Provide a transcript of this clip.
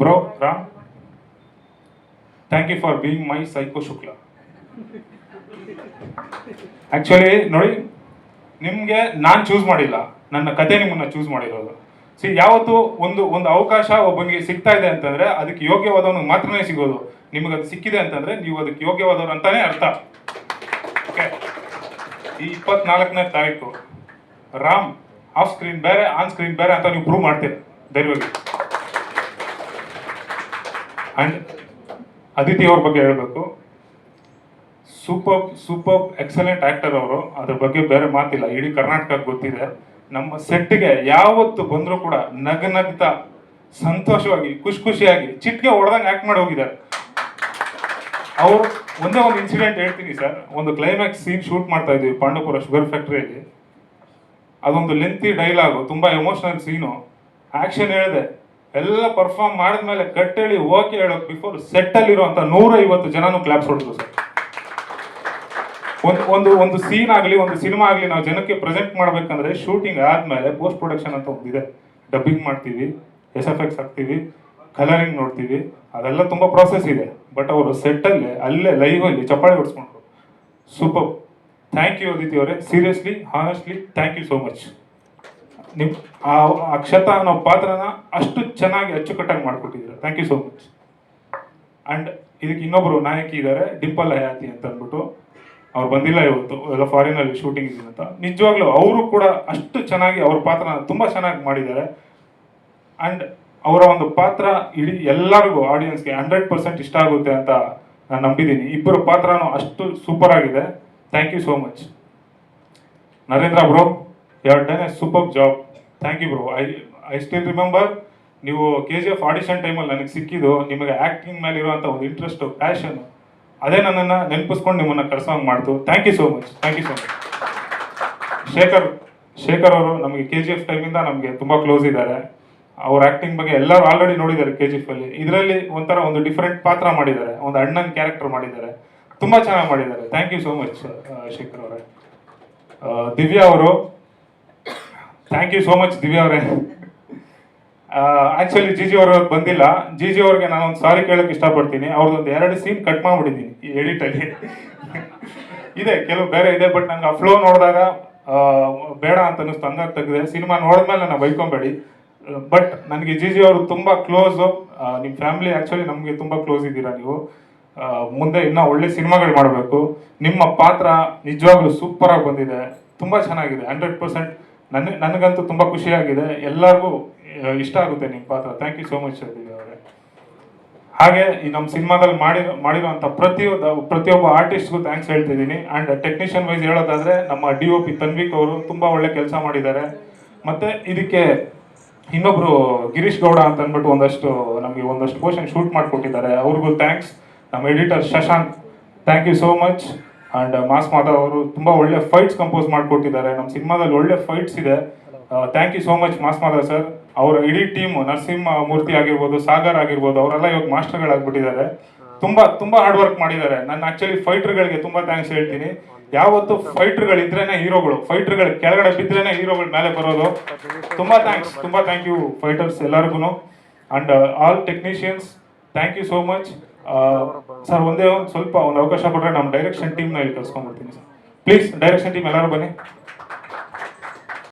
Bro Ram thank you for being my psycho Shukla actually ನೋಡಿ, ನಿಮಗೆ ನಾನು choose ಮಾಡಿಲ್ಲ. ನನ್ನ ಕತೆ ನಿಮ್ಮನ್ನ ಚೂಸ್ ಮಾಡಿರೋದು. ಸಿ ಯಾವತ್ತು ಒಂದು ಒಂದು ಅವಕಾಶ ಒಬ್ಬನಿಗೆ ಸಿಗ್ತಾ ಇದೆ ಅಂತಂದ್ರೆ ಅದಕ್ಕೆ ಯೋಗ್ಯವಾದವನಿಗೆ ಮಾತ್ರನೇ ಸಿಗೋದು. ನಿಮಗೆ ಅದು ಸಿಕ್ಕಿದೆ ಅಂತಂದ್ರೆ ನೀವು ಅದಕ್ಕೆ ಯೋಗ್ಯವಾದವ್ರು ಅಂತಾನೆ ಅರ್ಥ. ಓಕೆ ಈ ಇಪ್ಪತ್ನಾಲ್ಕನೇ ತಾರೀಕು. ರಾಮ್ ಆಫ್ ಸ್ಕ್ರೀನ್ ಬೇರೆ ಆನ್ ಸ್ಕ್ರೀನ್ ಬೇರೆ ಅಂತ ನೀವು ಪ್ರೂವ್ ಮಾಡ್ತೀರಿ. ಧೈರ್ಯವಾಗಿ. ಅಂಡ್ ಅದಿತಿ ಅವ್ರ ಬಗ್ಗೆ ಹೇಳಬೇಕು. ಸೂಪರ್ ಸೂಪರ್ ಎಕ್ಸಲೆಂಟ್ ಆಕ್ಟರ್ ಅವರು, ಅದ್ರ ಬಗ್ಗೆ ಬೇರೆ ಮಾತಿಲ್ಲ. ಇಡೀ ಕರ್ನಾಟಕಕ್ಕೆ ಗೊತ್ತಿದೆ. ನಮ್ಮ ಸೆಟ್ಗೆ ಯಾವತ್ತು ಬಂದರೂ ಕೂಡ ನಗ ಸಂತೋಷವಾಗಿ, ಖುಷಿ ಖುಷಿಯಾಗಿ ಚಿಟ್ಗೆ ಹೊಡೆದಂಗೆ ಆಕ್ಟ್ ಮಾಡಿ ಹೋಗಿದ್ದಾರೆ. ಅವರು ಒಂದೇ ಒಂದು ಇನ್ಸಿಡೆಂಟ್ ಹೇಳ್ತೀನಿ ಸರ್. ಒಂದು ಕ್ಲೈಮ್ಯಾಕ್ಸ್ ಸೀನ್ ಶೂಟ್ ಮಾಡ್ತಾ ಇದ್ವಿ ಪಾಂಡವಪುರ ಶುಗರ್ ಫ್ಯಾಕ್ಟ್ರಿಯಲ್ಲಿ ಅದೊಂದು ಲೆಂತಿ ಡೈಲಾಗು ತುಂಬಾ ಎಮೋಷನಲ್ ಸೀನು ಆಕ್ಷನ್ ಹೇಳಿದೆ. ಎಲ್ಲ ಪರ್ಫಾರ್ಮ್ ಮಾಡಿದ್ಮೇಲೆ ಕಟ್ಟೇಳಿ ಓಕೆ ಹೇಳೋಕೆ ಬಿಫೋರ್ ಸೆಟ್ಟಲ್ಲಿ ಇರುವಂತ ನೂರ ಐವತ್ತು ಜನನು ಕ್ಲಾಪ್ಸ್ ಹೊಡೆದ್ರು ಸರ್. ಒಂದು ಒಂದು ಒಂದು ಸೀನ್ ಆಗಲಿ, ಒಂದು ಸಿನಿಮಾ ಆಗಲಿ ನಾವು ಜನಕ್ಕೆ ಪ್ರೆಸೆಂಟ್ ಮಾಡ್ಬೇಕಂದ್ರೆ ಶೂಟಿಂಗ್ ಆದಮೇಲೆ ಪೋಸ್ಟ್ ಪ್ರೊಡಕ್ಷನ್ ಅಂತ ಒಂದಿದೆ ಡಬ್ಬಿಂಗ್ ಮಾಡ್ತೀವಿ ಎಸ್ ಎಫ್ ಎಕ್ಸ್ ಹಾಕ್ತೀವಿ ಕಲರಿಂಗ್ ನೋಡ್ತೀವಿ, ಅದೆಲ್ಲ ತುಂಬಾ ಪ್ರಾಸೆಸ್ ಇದೆ. ಬಟ್ ಅವರು ಸೆಟ್ಟಲ್ಲೇ ಅಲ್ಲೇ ಲೈವ್ ಅಲ್ಲಿ ಚಪ್ಪಾಳೆ ಹೊಡಿಸ್ಕೊಂಡ್ರು. ಸೂಪರ್ ಥ್ಯಾಂಕ್ ಯು ಅದಿತಿ ಅವರೇ. Seriously honestly thank you so much ನಿಮ್ ಆ ಅಕ್ಷತಾ ಅನ್ನೋ ಪಾತ್ರನ ಅಷ್ಟು ಚೆನ್ನಾಗಿ ಅಚ್ಚುಕಟ್ಟಾಗಿ ಮಾಡ್ಕೊಟ್ಟಿದ್ದಾರೆ. Thank you so much and ಇದಕ್ಕೆ ಇನ್ನೊಬ್ಬರು ನಾಯಕಿ ಇದ್ದಾರೆ, ಡಿಂಪಲ್ ಹಯಾತಿ ಅಂತ ಅಂದ್ಬಿಟ್ಟು. ಅವ್ರು ಬಂದಿಲ್ಲ ಇವತ್ತು, ಎಲ್ಲ ಫಾರಿನ್ ಅಲ್ಲಿ ಶೂಟಿಂಗ್ ಇದೆ ಅಂತ. ನಿಜವಾಗ್ಲೂ ಅವರು ಕೂಡ ಅಷ್ಟು ಚೆನ್ನಾಗಿ ಅವ್ರ ಪಾತ್ರನ ತುಂಬಾ ಚೆನ್ನಾಗಿ ಮಾಡಿದ್ದಾರೆ. ಅಂಡ್ ಅವರ ಒಂದು ಪಾತ್ರ ಇಡೀ ಎಲ್ಲರಿಗೂ ಆಡಿಯನ್ಸ್ಗೆ ಹಂಡ್ರೆಡ್ ಪರ್ಸೆಂಟ್ ಇಷ್ಟ ಆಗುತ್ತೆ ಅಂತ ನಾನು ನಂಬಿದ್ದೀನಿ. ಇಬ್ಬರು ಪಾತ್ರನೂ ಅಷ್ಟು ಸೂಪರ್ ಆಗಿದೆ. Thank you so much Narendra bro ಎರಡನೇ super job thank you bro I I still remember ನೀವು ಕೆ ಜಿ ಎಫ್ ಆಡಿಷನ್ ಟೈಮಲ್ಲಿ ನನಗೆ ಸಿಕ್ಕಿದ್ದು, ನಿಮಗೆ ಆ್ಯಕ್ಟಿಂಗ್ ಮೇಲೆ ಇರುವಂಥ ಒಂದು ಇಂಟ್ರೆಸ್ಟು ಪ್ಯಾಷನ್ ಅದೇ ನನ್ನನ್ನು ನೆನಪಿಸ್ಕೊಂಡು ನಿಮ್ಮನ್ನು ಕಳ್ಸೋಂಗೆ ಮಾಡ್ತು. Thank you so much thank you so much Shekhar Shekhar ಅವರು ನಮಗೆ ಕೆ ಜಿ ಎಫ್ ಟೈಮಿಂದ ನಮಗೆ ತುಂಬ ಕ್ಲೋಸ್ ಇದ್ದಾರೆ. ಅವ್ರ ಆ್ಯಕ್ಟಿಂಗ್ ಬಗ್ಗೆ ಎಲ್ಲರೂ ಆಲ್ರೆಡಿ ನೋಡಿದ್ದಾರೆ ಕೆ ಜಿ ಎಫ್ ಅಲ್ಲಿ. ಇದರಲ್ಲಿ ಒಂಥರ ಒಂದು ಡಿಫ್ರೆಂಟ್ ಪಾತ್ರ ಮಾಡಿದ್ದಾರೆ. ಒಂದು ಅಣ್ಣನ ಕ್ಯಾರೆಕ್ಟರ್ ಮಾಡಿದ್ದಾರೆ. ತುಂಬ ಚೆನ್ನಾಗಿ ಮಾಡಿದ್ದಾರೆ. Thank you so much Shekhar ಅವರೇ. ದಿವ್ಯಾ ಅವರು thank you so much Divya ಅವರೇ. ಆಕ್ಚುಲಿ ಜಿ ಅವರು ಬಂದಿಲ್ಲ. ಜಿ ಜಿ ಅವ್ರಿಗೆ ನಾನು ಒಂದು ಸಾರಿ ಕೇಳಕ್ ಇಷ್ಟಪಡ್ತೀನಿ. ಅವ್ರದ್ದೊಂದು ಎರಡು ಸೀನ್ ಕಟ್ ಮಾಡ್ಬಿಟ್ಟಿದ್ದೀನಿ ಈ ಎಡಿಟ್ ಅಲ್ಲಿ. ಇದೆ, ಕೆಲವು ಬೇರೆ ಇದೆ ಬಟ್ ನಂಗೆ ಆ ಫ್ಲೋ ನೋಡಿದಾಗ ಬೇಡ ಅಂತ ಅನ್ನಿಸ್ತು ಹಂಗಾಗಿ ತೆಗೆದೆ ಸಿನಿಮಾ ನೋಡಿದ್ಮೇಲೆ ನಾನು ಬೈಕೊಂಬೇಡಿ. ಬಟ್ ನನಗೆ ಜಿ ಜಿ ಅವರು ತುಂಬ ಕ್ಲೋಸು ನಿಮ್ಮ ಫ್ಯಾಮಿಲಿ ಆ್ಯಕ್ಚುಲಿ ನಮಗೆ ತುಂಬ ಕ್ಲೋಸ್ ಇದ್ದೀರಾ ನೀವು? ಮುಂದೆ ಇನ್ನೂ ಒಳ್ಳೆ ಸಿನಿಮಾಗಳು ಮಾಡಬೇಕು. ನಿಮ್ಮ ಪಾತ್ರ ನಿಜವಾಗ್ಲೂ ಸೂಪರಾಗಿ ಬಂದಿದೆ. ತುಂಬ ಚೆನ್ನಾಗಿದೆ. ಹಂಡ್ರೆಡ್ ಪರ್ಸೆಂಟ್ ನನ್ನ ನನಗಂತೂ ತುಂಬಾ ಖುಷಿಯಾಗಿದೆ. ಎಲ್ಲರಿಗೂ ಇಷ್ಟ ಆಗುತ್ತೆ ನಿಮ್ಮ ಪಾತ್ರ. ಥ್ಯಾಂಕ್ ಯು ಸೋ ಮಚ್ ದಿವ್ಯ ಅವರೇ. ಹಾಗೆ, ಈ ನಮ್ಮ ಸಿನಿಮಾದಲ್ಲಿ ಮಾಡಿರೋ ಮಾಡಿರುವಂತ ಪ್ರತಿಯೊಬ್ಬ ಪ್ರತಿಯೊಬ್ಬ ಆರ್ಟಿಸ್ಟ್ಗೂ ಥ್ಯಾಂಕ್ಸ್ ಹೇಳ್ತಿದ್ದೀನಿ. ಆ್ಯಂಡ್ ಟೆಕ್ನಿಷಿಯನ್ ವೈಸ್ ಹೇಳೋದಾದ್ರೆ, ನಮ್ಮ ಡಿ ಒ ಪಿ ತನ್ವಿಕ್ ಅವರು ತುಂಬಾ ಒಳ್ಳೆ ಕೆಲಸ ಮಾಡಿದ್ದಾರೆ. ಮತ್ತೆ ಇದಕ್ಕೆ ಇನ್ನೊಬ್ಬರು ಗಿರೀಶ್ ಗೌಡ ಅಂತ ಅಂದ್ಬಿಟ್ಟು ಒಂದಷ್ಟು ನಮಗೆ ಒಂದಷ್ಟು ಪೋರ್ಷನ್ ಶೂಟ್ ಮಾಡಿಕೊಟ್ಟಿದ್ದಾರೆ. ಅವ್ರಿಗೂ ಥ್ಯಾಂಕ್ಸ್ ನಮ್ಮ editor Shashank thank you so much and mass Madhav ಅವರು ತುಂಬಾ ಒಳ್ಳೆ ಫೈಟ್ಸ್ ಕಂಪೋಸ್ ಮಾಡಿಕೊಟ್ಟಿದ್ದಾರೆ. ನಮ್ಮ ಸಿನಿಮಾದಲ್ಲಿ ಒಳ್ಳೆ ಫೈಟ್ಸ್ ಇದೆ. Thank you so much mass Madhav sir ಅವರ ಇಡೀ ಟೀಮ್ ನರಸಿಂಹ ಮೂರ್ತಿ ಆಗಿರ್ಬೋದು, ಸಾಗರ್ ಆಗಿರ್ಬೋದು, ಅವರೆಲ್ಲ ಇವಾಗ ಮಾಸ್ಟರ್ಗಳಾಗ್ಬಿಟ್ಟಿದ್ದಾರೆ ತುಂಬಾ ತುಂಬಾ ಹಾರ್ಡ್ ವರ್ಕ್ ಮಾಡಿದ್ದಾರೆ. ನಾನು ಆಕ್ಚುಲಿ ಫೈಟರ್ಗಳಿಗೆ ತುಂಬಾ ಥ್ಯಾಂಕ್ಸ್ ಹೇಳ್ತೀನಿ. ಯಾವತ್ತು ಫೈಟರ್ಗಳಿದ್ರೇನೆ ಹೀರೋಗಳು. ಫೈಟರ್ಗಳು ಕೆಳಗಡೆ ಬಿದ್ರೇನೆ ಹೀರೋಗಳು ಮೇಲೆ ಬರೋದು. ತುಂಬಾ ಥ್ಯಾಂಕ್ಸ್ ತುಂಬಾ ಥ್ಯಾಂಕ್ ಯು ಫೈಟರ್ಸ್ ಎಲ್ಲರಿಗೂ and all technicians thank you so much sir, ಒಂದೇ ಒಂದು ಸ್ವಲ್ಪ ಒಂದು ಅವಕಾಶ ಕೊಟ್ಟರೆ ನಮ್ಮ ಡೈರೆಕ್ಷನ್ ಟೀಮ್ನ ಇಲ್ಲಿ ಕರ್ಸ್ಕೊಂಡ್ಬಿಡ್ತೀನಿ ಸರ್ ಪ್ಲೀಸ್ ಡೈರೆಕ್ಷನ್ ಟೀಮ್ ಎಲ್ಲರೂ ಬನ್ನಿ.